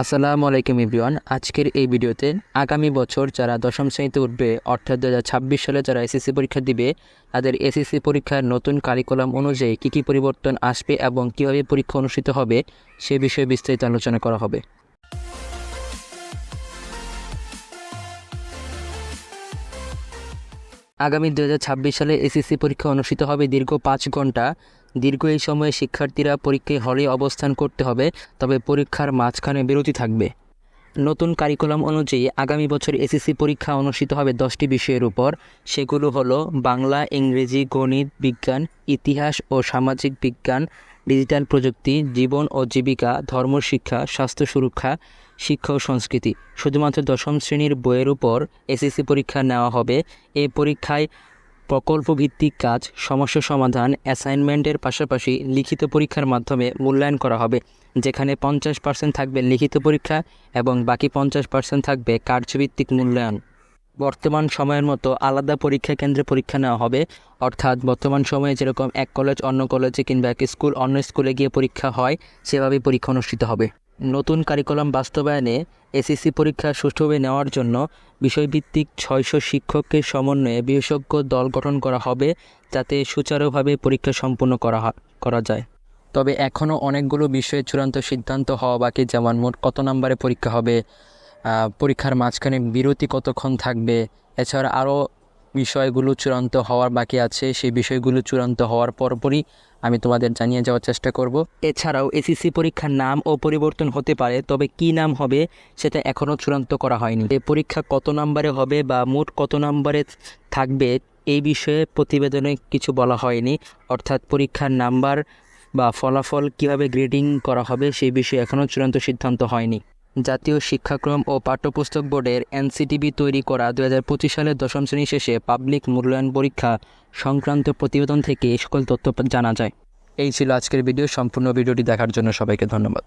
আসসালামু আলাইকুম ইব্রিয়ান আজকের এই ভিডিওতে আগামী বছর যারা দশম শ্রেণীতে উঠবে, অর্থাৎ দু হাজার ছাব্বিশ সালে যারা এসএসসি পরীক্ষা দিবে, তাদের এসএসসি পরীক্ষার নতুন কারিকুলাম অনুযায়ী কী কী পরিবর্তন আসবে এবং কীভাবে পরীক্ষা অনুষ্ঠিত হবে, সে বিষয়ে বিস্তারিত আলোচনা করা হবে। আগামী দু হাজার ছাব্বিশ সালে এসএসসি পরীক্ষা অনুষ্ঠিত হবে দীর্ঘ পাঁচ ঘণ্টা। দীর্ঘ এই সময়ে শিক্ষার্থীরা পরীক্ষায় হলে অবস্থান করতে হবে, তবে পরীক্ষার মাঝখানে বিরতি থাকবে। নতুন কারিকুলাম অনুযায়ী আগামী বছর এসএসসি পরীক্ষা অনুষ্ঠিত হবে দশটি বিষয়ের উপর। সেগুলো হলো বাংলা, ইংরেজি, গণিত, বিজ্ঞান, ইতিহাস ও সামাজিক বিজ্ঞান, ডিজিটাল প্রযুক্তি, জীবন ও জীবিকা ধর্মশিক্ষা স্বাস্থ্য সুরক্ষা, শিক্ষা ও সংস্কৃতি। শুধুমাত্র দশম শ্রেণির বইয়ের উপর এসএসসি পরীক্ষা নেওয়া হবে। এই পরীক্ষায় প্রকল্পভিত্তিক কাজ, সমস্যা সমাধান, অ্যাসাইনমেন্টের পাশাপাশি লিখিত পরীক্ষার মাধ্যমে মূল্যায়ন করা হবে, যেখানে পঞ্চাশ পার্সেন্ট থাকবে লিখিত পরীক্ষা এবং বাকি পঞ্চাশ পার্সেন্ট থাকবে কার্যভিত্তিক মূল্যায়ন। বর্তমান সময়ের মতো আলাদা পরীক্ষা কেন্দ্রে পরীক্ষা নেওয়া হবে, অর্থাৎ বর্তমান সময়ে যেরকম এক কলেজ, অন্য কলেজে কিংবা এক স্কুল, অন্য স্কুলে গিয়ে পরীক্ষা হয়, সেভাবেই পরীক্ষা অনুষ্ঠিত হবে। নতুন কারিকুলাম বাস্তবায়নে এসএসসি পরীক্ষা সুষ্ঠুভাবে নেওয়ার জন্য বিষয়ভিত্তিক ছয়শো শিক্ষককে সমন্বয়ে বিশেষজ্ঞ দল গঠন করা হবে যাতে সুচারুভাবে পরীক্ষা সম্পন্ন করা করা যায়। তবে এখনও অনেকগুলো বিষয়ে চূড়ান্ত সিদ্ধান্ত হওয়া বাকি, যেমন মোট কত নম্বরে পরীক্ষা হবে পরীক্ষার মাঝখানে বিরতি কতক্ষণ থাকবে, এছাড়া আরও বিষয়গুলো চূড়ান্ত হওয়ার বাকি আছে, সেই বিষয়গুলো চূড়ান্ত হওয়ার পরপরই আমি তোমাদের জানিয়ে যাওয়ার চেষ্টা করব। এছাড়াও এসএসসি পরীক্ষার নাম ও পরিবর্তন হতে পারে, তবে কি নাম হবে সেটা এখনও চূড়ান্ত করা হয়নি। এই পরীক্ষা কত নম্বরে হবে বা মোট কত নম্বরে থাকবে, এই বিষয়ে প্রতিবেদনে কিছু বলা হয়নি। অর্থাৎ পরীক্ষার নাম্বার বা ফলাফল কীভাবে গ্রেডিং করা হবে, সেই বিষয়ে এখনও চূড়ান্ত সিদ্ধান্ত হয়নি। জাতীয় শিক্ষাক্রম ও পাঠ্যপুস্তক বোর্ডের এনসিটিভি তৈরি করা দু হাজার পঁচিশ সালের দশম শ্রেণি শেষে পাবলিক মূল্যায়ন পরীক্ষা সংক্রান্ত প্রতিবেদন থেকে সকল তথ্য জানা যায়। এই ছিল আজকের ভিডিও। সম্পূর্ণ ভিডিওটি দেখার জন্য সবাইকে ধন্যবাদ।